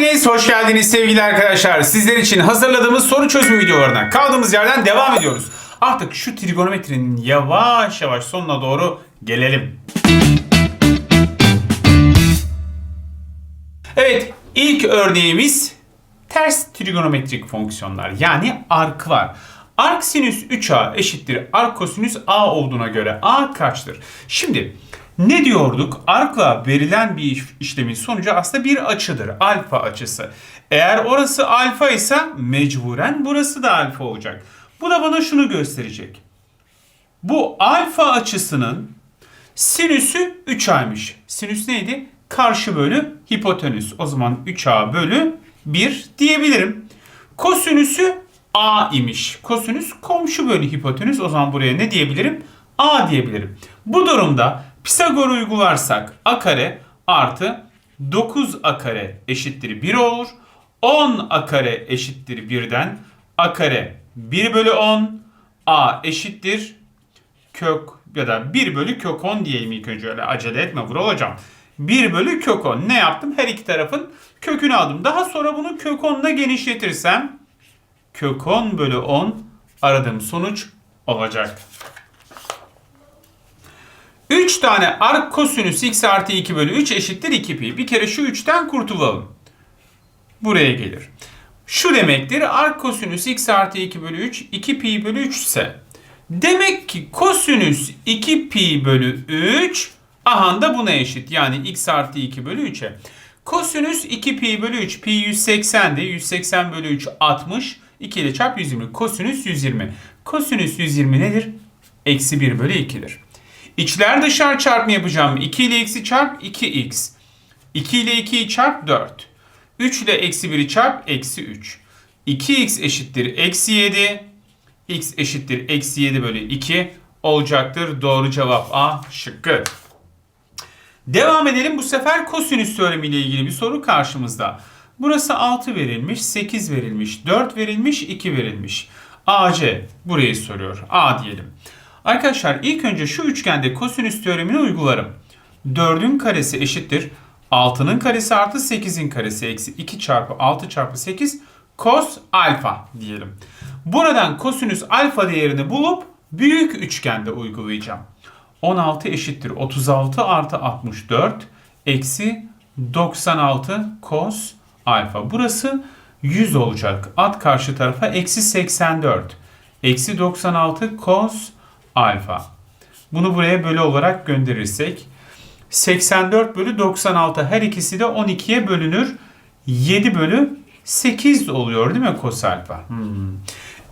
geldiniz, hoş geldiniz sevgili arkadaşlar. Sizler için hazırladığımız soru çözüm videolarına kaldığımız yerden devam ediyoruz. Artık şu trigonometrinin yavaş yavaş sonuna doğru gelelim. Evet, ilk örneğimiz ters trigonometrik fonksiyonlar yani arklar. Arc sinüs 3a eşittir arc kosinüs a olduğuna göre a kaçtır? Şimdi ne diyorduk? Arkla verilen bir iş- işlemin sonucu aslında bir açıdır. Alfa açısı. Eğer orası alfa ise mecburen burası da alfa olacak. Bu da bana şunu gösterecek. Bu alfa açısının sinüsü 3a'ymış. Sinüs neydi? Karşı bölü hipotenüs. O zaman 3a bölü 1 diyebilirim. Kosinüsü a imiş. Kosinüs komşu bölü hipotenüs. O zaman buraya ne diyebilirim? a diyebilirim. Bu durumda Pisagor uygularsak a kare artı 9 a kare eşittir 1 olur. 10 a kare eşittir 1'den a kare 1 bölü 10 a eşittir kök ya da 1 bölü kök 10 diyelim ilk önce öyle acele etme vur hocam. 1 bölü kök 10 ne yaptım? Her iki tarafın kökünü aldım. Daha sonra bunu kök 10'la genişletirsem kök 10 bölü 10 aradığım sonuç olacak. 3 tane arc kosinüs x artı 2 bölü 3 eşittir 2 pi. Bir kere şu 3'ten kurtulalım. Buraya gelir. Şu demektir arc kosinüs x artı 2 bölü 3 2 pi bölü 3 ise demek ki kosinüs 2 pi bölü 3 aha da buna eşit. Yani x artı 2 bölü 3'e. Kosinüs 2 pi bölü 3 pi 180'di. 180 bölü 3 60. 2 ile çarp 120. Kosinüs 120. Kosinüs 120 nedir? Eksi 1 bölü 2'dir. İçler dışarı çarpma yapacağım. 2 ile eksi çarp 2x. 2 ile 2'yi çarp 4. 3 ile eksi 1'i çarp eksi 3. 2x eşittir eksi 7. x eşittir eksi 7 bölü 2 olacaktır. Doğru cevap A şıkkı. Devam edelim. Bu sefer kosinüs teoremi ile ilgili bir soru karşımızda. Burası 6 verilmiş, 8 verilmiş, 4 verilmiş, 2 verilmiş. AC burayı soruyor. A diyelim. Arkadaşlar ilk önce şu üçgende kosinüs teoremini uygularım. 4'ün karesi eşittir. 6'nın karesi artı 8'in karesi eksi 2 çarpı 6 çarpı 8 kos alfa diyelim. Buradan kosinüs alfa değerini bulup büyük üçgende uygulayacağım. 16 eşittir 36 artı 64 eksi 96 cos alfa. Burası 100 olacak. At karşı tarafa eksi 84. Eksi 96 cos alfa. Bunu buraya bölü olarak gönderirsek 84 bölü 96 her ikisi de 12'ye bölünür. 7 bölü 8 oluyor değil mi cos alfa? Hmm.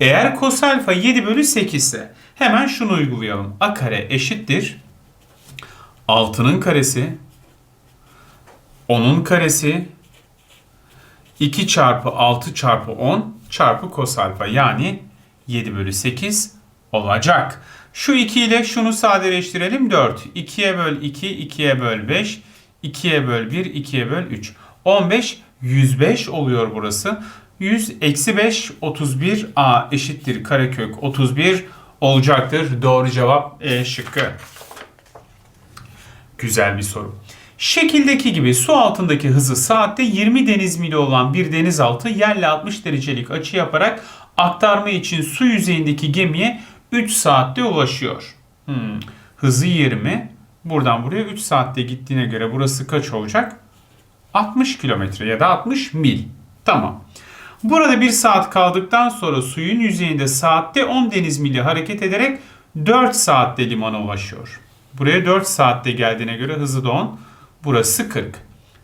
Eğer cos alfa 7 bölü 8 ise hemen şunu uygulayalım. A kare eşittir. 6'nın karesi 10'un karesi 2 çarpı 6 çarpı 10 çarpı cos alfa yani 7 bölü 8 olacak. Şu 2 ile şunu sadeleştirelim 4. 2'ye böl 2, 2'ye böl 5, 2'ye böl 1, 2'ye böl 3. 15, 105 oluyor burası. 100 eksi 5, 31 a eşittir karekök 31 olacaktır. Doğru cevap E şıkkı. Güzel bir soru. Şekildeki gibi su altındaki hızı saatte 20 deniz mili olan bir denizaltı yerle 60 derecelik açı yaparak aktarma için su yüzeyindeki gemiye 3 saatte ulaşıyor. Hmm. Hızı 20. Buradan buraya 3 saatte gittiğine göre burası kaç olacak? 60 kilometre ya da 60 mil. Tamam. Burada 1 saat kaldıktan sonra suyun yüzeyinde saatte 10 deniz mili hareket ederek 4 saatte limana ulaşıyor. Buraya 4 saatte geldiğine göre hızı da 10. Burası 40.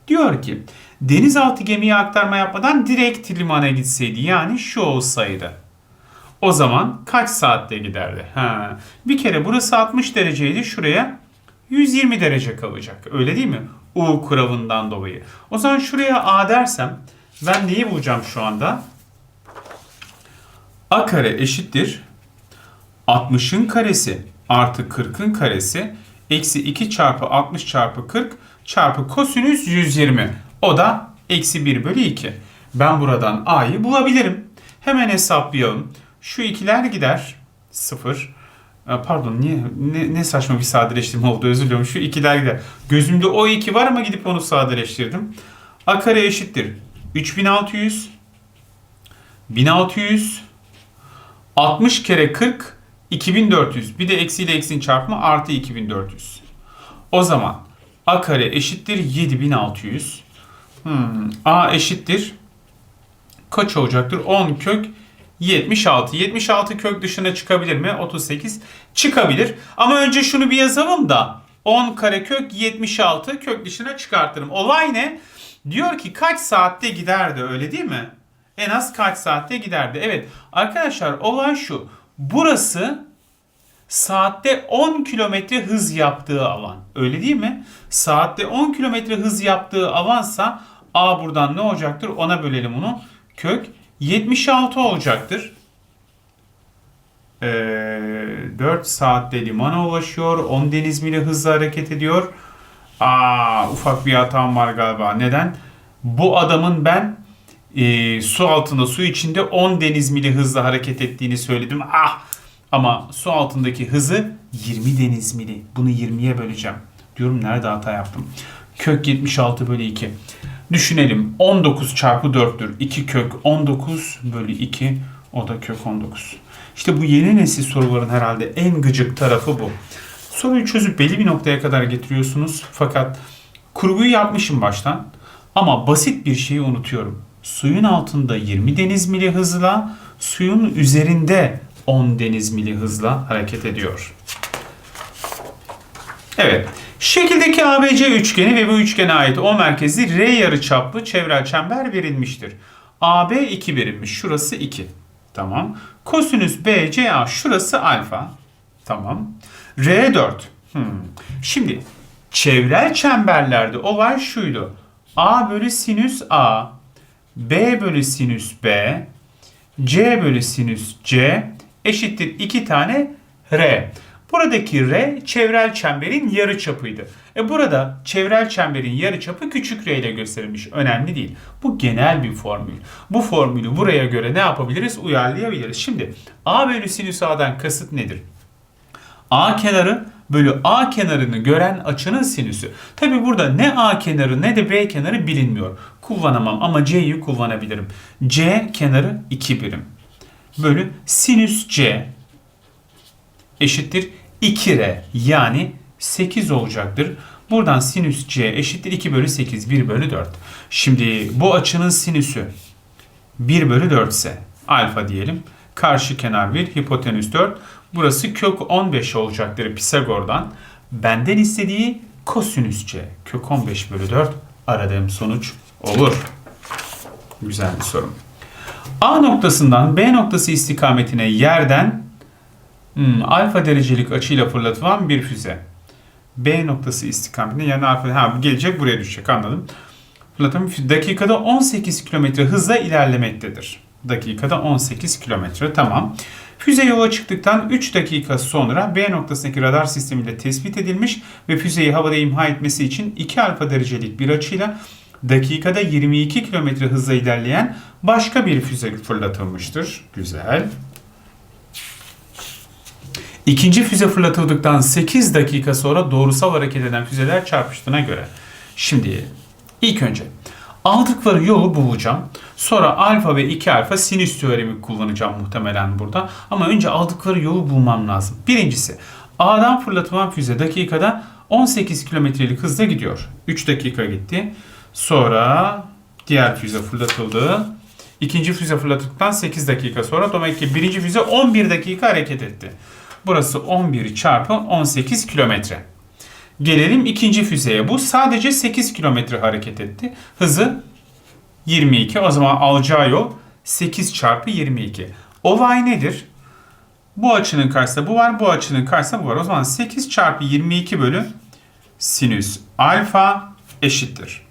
Diyor ki denizaltı gemiye aktarma yapmadan direkt limana gitseydi yani şu olsaydı. O zaman kaç saatte giderdi? Ha. Bir kere burası 60 dereceydi. Şuraya 120 derece kalacak. Öyle değil mi? U kuralından dolayı. O zaman şuraya A dersem ben neyi bulacağım şu anda? A kare eşittir 60'ın karesi artı 40'ın karesi eksi 2 çarpı 60 çarpı 40 çarpı kosinüs 120. O da eksi 1 bölü 2. Ben buradan A'yı bulabilirim. Hemen hesaplayalım. Şu ikiler gider. 0. Pardon niye ne, ne saçma bir sadeleştirme oldu özür diliyorum. Şu ikiler gider. Gözümde o iki var ama gidip onu sadeleştirdim. A kare eşittir. 3600 1600 60 kere 40 2400 bir de eksiyle eksinin çarpımı artı 2400. O zaman a kare eşittir 7600. Hmm, a eşittir kaç olacaktır? 10 kök 76. 76 kök dışına çıkabilir mi? 38 çıkabilir. Ama önce şunu bir yazalım da 10 kare kök 76 kök dışına çıkartırım. Olay ne? Diyor ki kaç saatte giderdi öyle değil mi? En az kaç saatte giderdi? Evet arkadaşlar olay şu. Burası saatte 10 kilometre hız yaptığı alan. Öyle değil mi? Saatte 10 kilometre hız yaptığı alansa A buradan ne olacaktır? Ona bölelim onu. Kök 76 olacaktır. Ee, 4 saatte limana ulaşıyor. 10 deniz mili hızla hareket ediyor. Aa, ufak bir hatam var galiba. Neden? Bu adamın ben e, su altında, su içinde 10 deniz mili hızla hareket ettiğini söyledim. Ah! Ama su altındaki hızı 20 deniz mili. Bunu 20'ye böleceğim. Diyorum nerede hata yaptım? Kök 76 bölü 2. Düşünelim. 19 çarpı 4'tür. 2 kök 19 bölü 2. O da kök 19. İşte bu yeni nesil soruların herhalde en gıcık tarafı bu. Soruyu çözüp belli bir noktaya kadar getiriyorsunuz. Fakat kurguyu yapmışım baştan. Ama basit bir şeyi unutuyorum. Suyun altında 20 deniz mili hızla, suyun üzerinde 10 deniz mili hızla hareket ediyor. Evet. Şekildeki ABC üçgeni ve bu üçgene ait O merkezli R yarıçaplı çevrel çember verilmiştir. AB 2 birimmiş. Şurası 2. Tamam. Kosinüs BCA şurası alfa. Tamam. R 4. Hmm. Şimdi çevrel çemberlerde olay şuydu. A bölü sinüs A, B bölü sinüs B, C bölü sinüs C eşittir 2 tane R. Buradaki R çevrel çemberin yarıçapıydı. E burada çevrel çemberin yarıçapı küçük r ile gösterilmiş. Önemli değil. Bu genel bir formül. Bu formülü buraya göre ne yapabiliriz? Uyarlayabiliriz. Şimdi A bölü sinüs A'dan kasıt nedir? A kenarı bölü A kenarını gören açının sinüsü. Tabi burada ne A kenarı ne de B kenarı bilinmiyor. Kullanamam ama C'yi kullanabilirim. C kenarı 2 birim. Bölü sinüs C eşittir 2R yani 8 olacaktır. Buradan sinüs C eşittir 2 bölü 8 1 bölü 4. Şimdi bu açının sinüsü 1 bölü 4 ise alfa diyelim. Karşı kenar 1 hipotenüs 4. Burası kök 15 olacaktır Pisagor'dan. Benden istediği kosinüs C. Kök 15 bölü 4 aradığım sonuç olur. Güzel bir soru. A noktasından B noktası istikametine yerden hmm, alfa derecelik açıyla fırlatılan bir füze. B noktası istikametine yani alfa ha, gelecek buraya düşecek anladım. Fırlatan dakikada 18 km hızla ilerlemektedir. Dakikada 18 km tamam. Füze yola çıktıktan 3 dakika sonra B noktasındaki radar sistemiyle tespit edilmiş ve füzeyi havada imha etmesi için 2 alfa derecelik bir açıyla dakikada 22 km hızla ilerleyen başka bir füze fırlatılmıştır. Güzel. İkinci füze fırlatıldıktan 8 dakika sonra doğrusal hareket eden füzeler çarpıştığına göre. Şimdi ilk önce aldıkları yolu bulacağım. Sonra alfa ve 2 alfa sinüs teoremi kullanacağım muhtemelen burada. Ama önce aldıkları yolu bulmam lazım. Birincisi A'dan fırlatılan füze dakikada 18 kilometrelik hızla gidiyor. 3 dakika gitti. Sonra diğer füze fırlatıldı. İkinci füze fırlatıldıktan 8 dakika sonra demek ki birinci füze 11 dakika hareket etti. Burası 11 çarpı 18 kilometre. Gelelim ikinci füzeye. Bu sadece 8 kilometre hareket etti. Hızı 22. O zaman alacağı yol 8 çarpı 22. Olay nedir? Bu açının karşısında bu var, bu açının karşısında bu var. O zaman 8 çarpı 22 bölü sinüs alfa eşittir.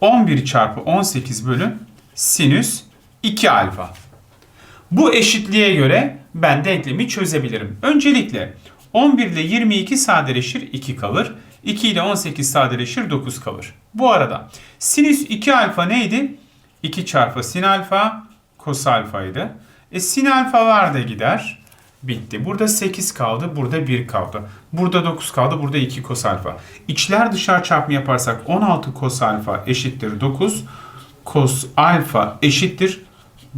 11 çarpı 18 bölü sinüs 2 alfa. Bu eşitliğe göre ben denklemi çözebilirim. Öncelikle 11 ile 22 sadeleşir 2 kalır. 2 ile 18 sadeleşir 9 kalır. Bu arada sinüs 2 alfa neydi? 2 çarpı sin alfa kos alfaydı. E sin alfa var da gider. Bitti. Burada 8 kaldı. Burada 1 kaldı. Burada 9 kaldı. Burada 2 kos alfa. İçler dışarı çarpımı yaparsak 16 kos alfa eşittir 9. cos alfa eşittir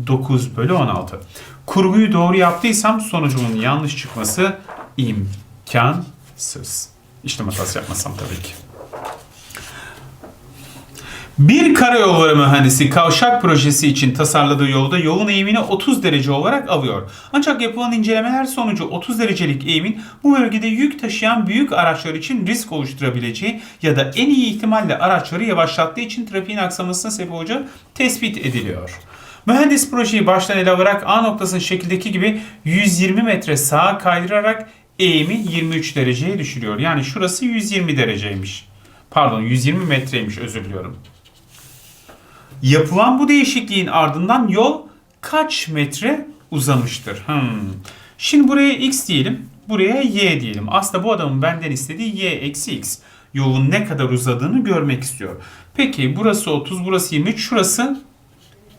9 bölü 16. Kurguyu doğru yaptıysam sonucumun yanlış çıkması imkansız. İşlem hatası yapmasam tabii ki. Bir karayolları mühendisi kavşak projesi için tasarladığı yolda yolun eğimini 30 derece olarak alıyor. Ancak yapılan incelemeler sonucu 30 derecelik eğimin bu bölgede yük taşıyan büyük araçlar için risk oluşturabileceği ya da en iyi ihtimalle araçları yavaşlattığı için trafiğin aksamasına sebep olacağı tespit ediliyor. Mühendis projeyi baştan ele alarak A noktasının şekildeki gibi 120 metre sağa kaydırarak eğimi 23 dereceye düşürüyor. Yani şurası 120 dereceymiş. Pardon 120 metreymiş özür diliyorum. Yapılan bu değişikliğin ardından yol kaç metre uzamıştır? Hmm. Şimdi buraya x diyelim, buraya y diyelim. Aslında bu adamın benden istediği y eksi x. Yolun ne kadar uzadığını görmek istiyor. Peki burası 30, burası 23, şurası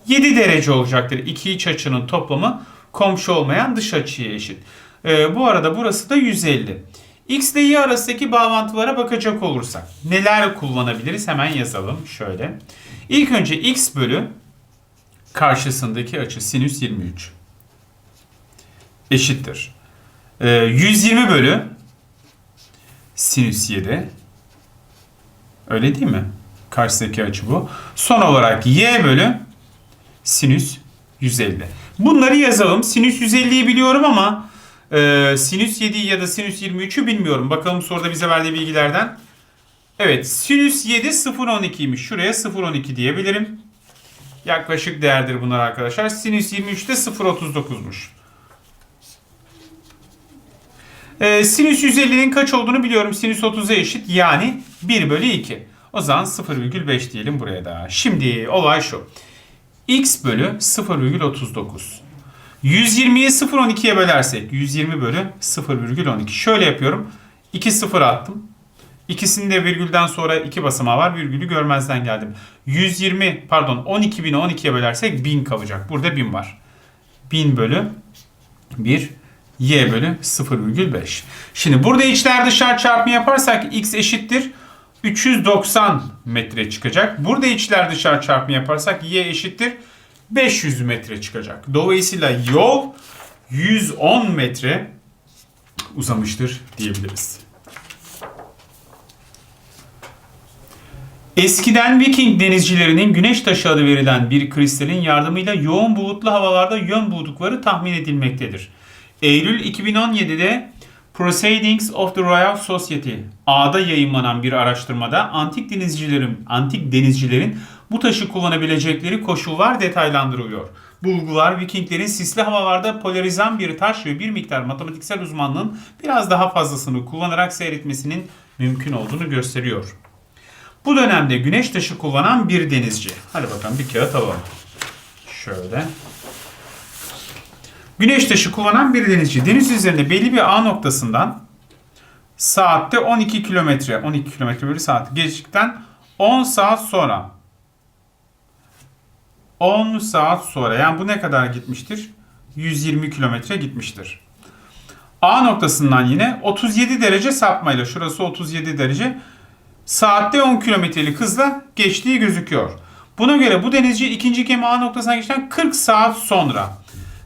7 derece olacaktır. İki iç açının toplamı komşu olmayan dış açıya eşit. Ee, bu arada burası da 150. X ile Y arasındaki bağlantılara bakacak olursak neler kullanabiliriz hemen yazalım şöyle. İlk önce X bölü karşısındaki açı sinüs 23 eşittir. Ee, 120 bölü sinüs 7 öyle değil mi? Karşısındaki açı bu. Son olarak Y bölü sinüs 150. Bunları yazalım. Sinüs 150'yi biliyorum ama e, sinüs 7 ya da sinüs 23'ü bilmiyorum. Bakalım soruda bize verdiği bilgilerden. Evet sinüs 7 0.12'ymiş. Şuraya 0.12 diyebilirim. Yaklaşık değerdir bunlar arkadaşlar. Sinüs 23 de 0.39'muş. E, sinüs 150'nin kaç olduğunu biliyorum. Sinüs 30'a eşit yani 1 bölü 2. O zaman 0,5 diyelim buraya da. Şimdi olay şu x bölü 0,39. 120'yi 0,12'ye bölersek 120 bölü 0,12. Şöyle yapıyorum. 2 0 attım. İkisinde virgülden sonra iki basamağı var. Virgülü görmezden geldim. 120 pardon 12.000'i 12'ye bölersek 1000 kalacak. Burada 1000 var. 1000 bölü 1 y bölü 0,5. Şimdi burada içler dışlar çarpımı yaparsak x eşittir 390 metre çıkacak. Burada içler dışarı çarpımı yaparsak y eşittir 500 metre çıkacak. Dolayısıyla yol 110 metre uzamıştır diyebiliriz. Eskiden Viking denizcilerinin güneş taşı adı verilen bir kristalin yardımıyla yoğun bulutlu havalarda yön buldukları tahmin edilmektedir. Eylül 2017'de Proceedings of the Royal Society A'da yayınlanan bir araştırmada antik denizcilerin antik denizcilerin bu taşı kullanabilecekleri koşullar detaylandırılıyor. Bulgular Vikinglerin sisli havalarda polarizan bir taş ve bir miktar matematiksel uzmanlığın biraz daha fazlasını kullanarak seyretmesinin mümkün olduğunu gösteriyor. Bu dönemde güneş taşı kullanan bir denizci. Hadi bakalım bir kağıt alalım. Şöyle. Güneş taşı kullanan bir denizci. Deniz üzerinde belli bir A noktasından saatte 12 kilometre, 12 kilometre bölü saat geçtikten 10 saat sonra 10 saat sonra yani bu ne kadar gitmiştir? 120 kilometre gitmiştir. A noktasından yine 37 derece sapmayla şurası 37 derece saatte 10 kilometrelik hızla geçtiği gözüküyor. Buna göre bu denizci ikinci gemi A noktasına geçten 40 saat sonra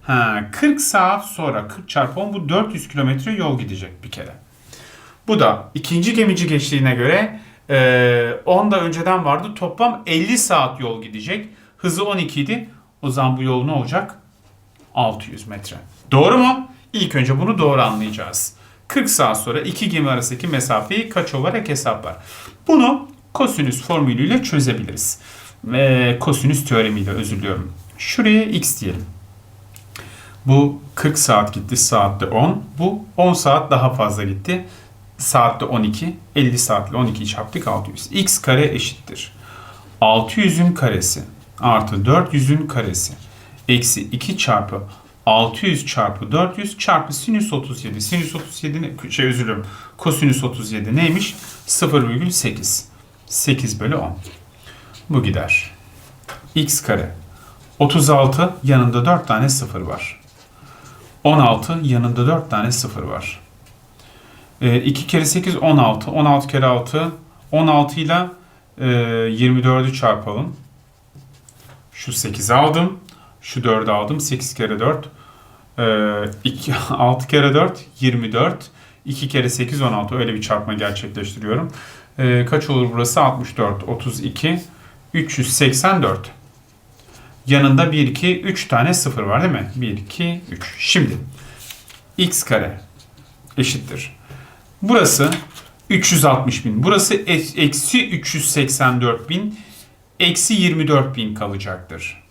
Ha, 40 saat sonra 40 çarpı 10 bu 400 kilometre yol gidecek bir kere. Bu da ikinci gemici geçtiğine göre e, 10 da önceden vardı. Toplam 50 saat yol gidecek. Hızı 12 idi. O zaman bu yol ne olacak? 600 metre. Doğru mu? İlk önce bunu doğru anlayacağız. 40 saat sonra iki gemi arasındaki mesafeyi kaç olarak hesaplar. Bunu kosinüs formülüyle çözebiliriz. Ve kosinüs teoremiyle özür diliyorum. Şuraya x diyelim. Bu 40 saat gitti. Saatte 10. Bu 10 saat daha fazla gitti. Saatte 12. 50 saatle 12'yi çarptık 600. x kare eşittir. 600'ün karesi artı 400'ün karesi eksi 2 çarpı 600 çarpı 400 çarpı sinüs 37. Sinüs 37 ne? Şey özür. Kosinüs 37 neymiş? 0,8. 8 bölü 10. Bu gider. x kare. 36 yanında 4 tane 0 var. 16 yanında 4 tane 0 var. E, 2 kere 8 16. 16 kere 6 16 ile e, 24'ü çarpalım. Şu 8'i aldım. Şu 4'ü aldım. 8 kere 4. Ee, 2, 6 kere 4 24. 2 kere 8 16. Öyle bir çarpma gerçekleştiriyorum. Ee, kaç olur burası? 64, 32, 384. Yanında 1, 2, 3 tane 0 var değil mi? 1, 2, 3. Şimdi x kare eşittir. Burası 360 bin. Burası eksi 384 bin. Eksi 24 bin kalacaktır.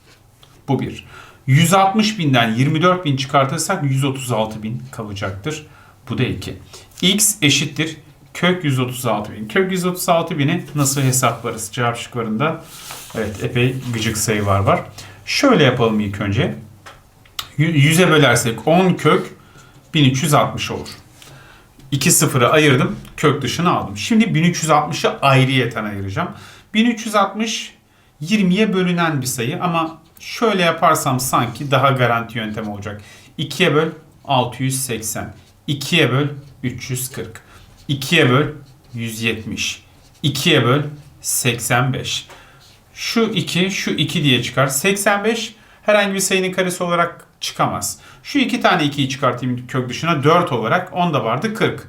Bu bir. 160 binden 24 bin çıkartırsak 136 bin kalacaktır. Bu da 2. X eşittir kök 136 bin. Kök 136 bini nasıl hesaplarız? Cevap şıklarında evet epey gıcık sayılar var. Şöyle yapalım ilk önce. 100'e bölersek 10 kök 1360 olur. 2 sıfırı ayırdım. Kök dışına aldım. Şimdi 1360'ı ayrıyeten ayıracağım. 1360 20'ye bölünen bir sayı ama şöyle yaparsam sanki daha garanti yöntem olacak. 2'ye böl 680. 2'ye böl 340. 2'ye böl 170. 2'ye böl 85. Şu 2, şu 2 diye çıkar. 85 herhangi bir sayının karesi olarak çıkamaz. Şu iki tane 2'yi çıkartayım kök dışına 4 olarak 10 da vardı 40.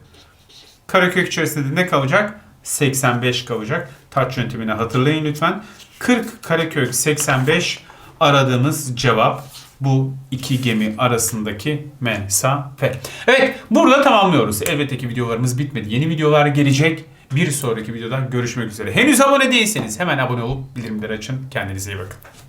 Karekök içerisinde ne kalacak? 85 kalacak. Taç yöntemini hatırlayın lütfen. 40 karekök 85 aradığımız cevap bu iki gemi arasındaki mesafe. Evet burada tamamlıyoruz. Elbette ki videolarımız bitmedi. Yeni videolar gelecek. Bir sonraki videoda görüşmek üzere. Henüz abone değilseniz hemen abone olup bildirimleri açın. Kendinize iyi bakın.